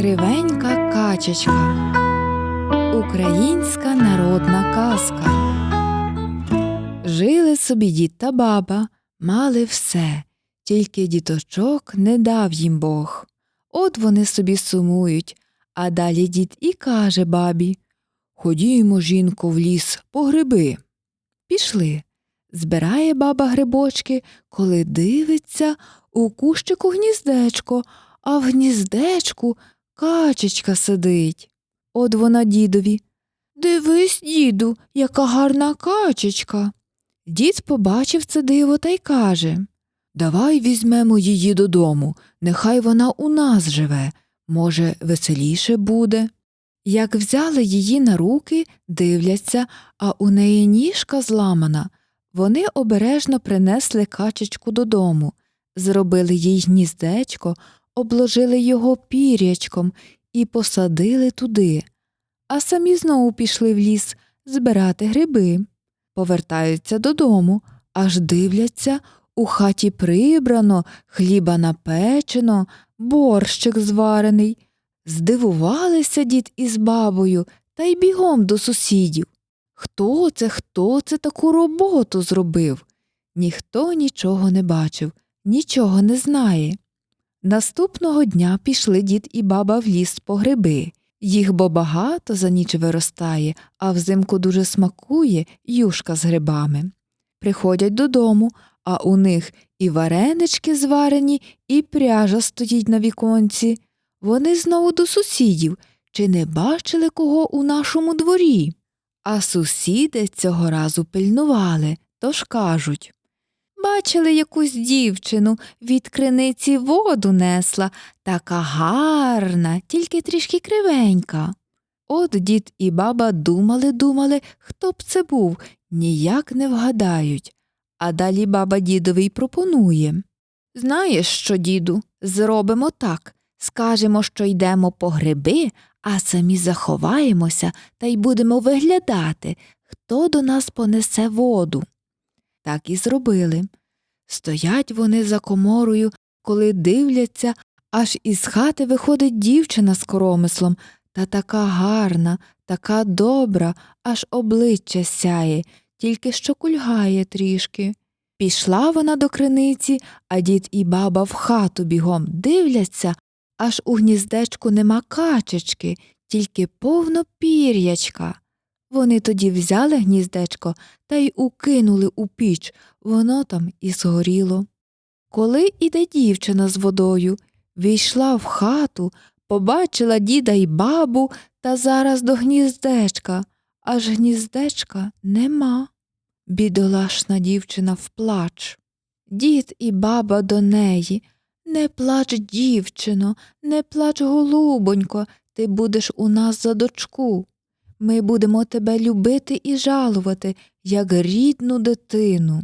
Кривенька качечка. Українська народна казка. Жили собі дід та баба, мали все, тільки діточок не дав їм Бог. От вони собі сумують, а далі дід і каже бабі Ходімо, жінко, в ліс по гриби. Пішли. Збирає баба грибочки, коли дивиться у кущику гніздечко, а в гніздечку качечка сидить. От вона дідові. Дивись, діду, яка гарна качечка. Дід побачив це диво та й каже Давай візьмемо її додому, нехай вона у нас живе, може, веселіше буде. Як взяли її на руки, дивляться, а у неї ніжка зламана. Вони обережно принесли качечку додому, зробили їй гніздечко, обложили його пірячком і посадили туди, а самі знову пішли в ліс збирати гриби. Повертаються додому, аж дивляться, у хаті прибрано, хліба напечено, борщик зварений. Здивувалися дід із бабою та й бігом до сусідів. Хто це, хто це таку роботу зробив? Ніхто нічого не бачив, нічого не знає. Наступного дня пішли дід і баба в ліс по гриби. Їх бо багато за ніч виростає, а взимку дуже смакує юшка з грибами. Приходять додому, а у них і варенички зварені, і пряжа стоїть на віконці. Вони знову до сусідів чи не бачили кого у нашому дворі? А сусіди цього разу пильнували, тож кажуть Бачили якусь дівчину, від криниці воду несла, така гарна, тільки трішки кривенька. От дід і баба думали, думали, хто б це був, ніяк не вгадають. А далі баба дідові пропонує Знаєш що, діду, зробимо так. Скажемо, що йдемо по гриби, а самі заховаємося та й будемо виглядати, хто до нас понесе воду. Так і зробили. Стоять вони за коморою, коли дивляться, аж із хати виходить дівчина з коромислом, та така гарна, така добра, аж обличчя сяє, тільки що кульгає трішки. Пішла вона до криниці, а дід і баба в хату бігом дивляться, аж у гніздечку нема качечки, тільки повно пір'ячка. Вони тоді взяли гніздечко та й укинули у піч, воно там і згоріло. Коли іде дівчина з водою, війшла в хату, побачила діда й бабу та зараз до гніздечка, аж гніздечка нема. Бідолашна дівчина вплач. Дід і баба до неї. Не плач, дівчино, не плач, голубонько, ти будеш у нас за дочку. Ми будемо тебе любити і жалувати, як рідну дитину.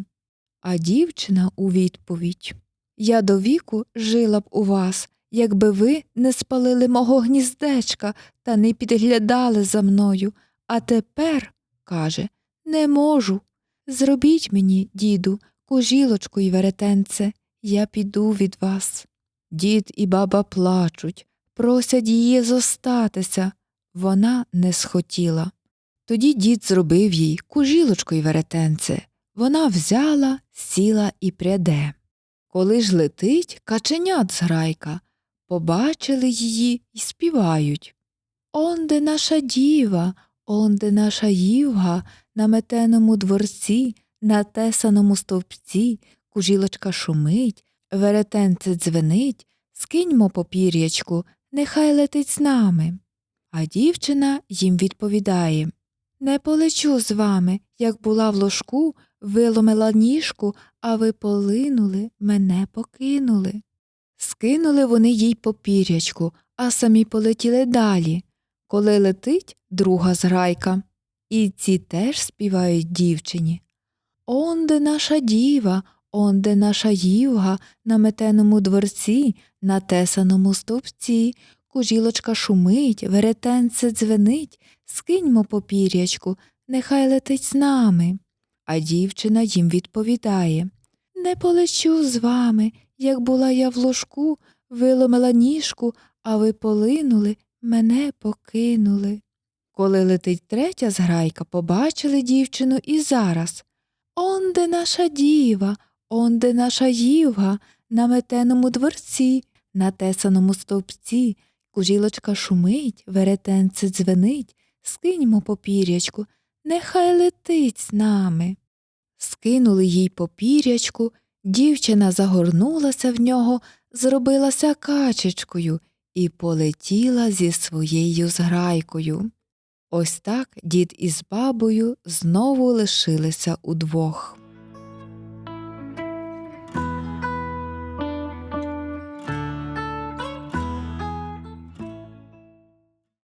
А дівчина у відповідь Я до віку жила б у вас, якби ви не спалили мого гніздечка та не підглядали за мною. А тепер, каже, не можу. Зробіть мені, діду, кожілочку й веретенце, я піду від вас. Дід і баба плачуть, просять її зостатися. Вона не схотіла. Тоді дід зробив їй кужілочку й веретенце. Вона взяла, сіла і пряде. Коли ж летить каченят з грайка, побачили її і співають. Онде наша діва, онде наша ївга, на метеному дворці, на тесаному стовпці, кужілочка шумить, веретенце дзвенить, скиньмо попір'ячку, нехай летить з нами. А дівчина їм відповідає Не полечу з вами, як була в ложку, виломила ніжку, а ви полинули, мене покинули. Скинули вони їй попірячку, а самі полетіли далі. Коли летить друга зграйка. І ці теж співають дівчині. Онде наша діва, онде наша ївга, на метеному дворці, на тесаному стовпці, кужілочка шумить, веретенце дзвенить, скиньмо попір'ячку, нехай летить з нами. А дівчина їм відповідає Не полечу з вами, як була я в ложку, виломила ніжку, а ви полинули, мене покинули. Коли летить третя зграйка, побачили дівчину і зараз. Он де наша діва, он де наша ївга, на метеному дворці, на тесаному стовпці, кужілочка шумить, веретенце дзвенить, скиньмо попірячку, нехай летить з нами. Скинули їй попірячку, дівчина загорнулася в нього, зробилася качечкою і полетіла зі своєю зграйкою. Ось так дід із бабою знову лишилися удвох.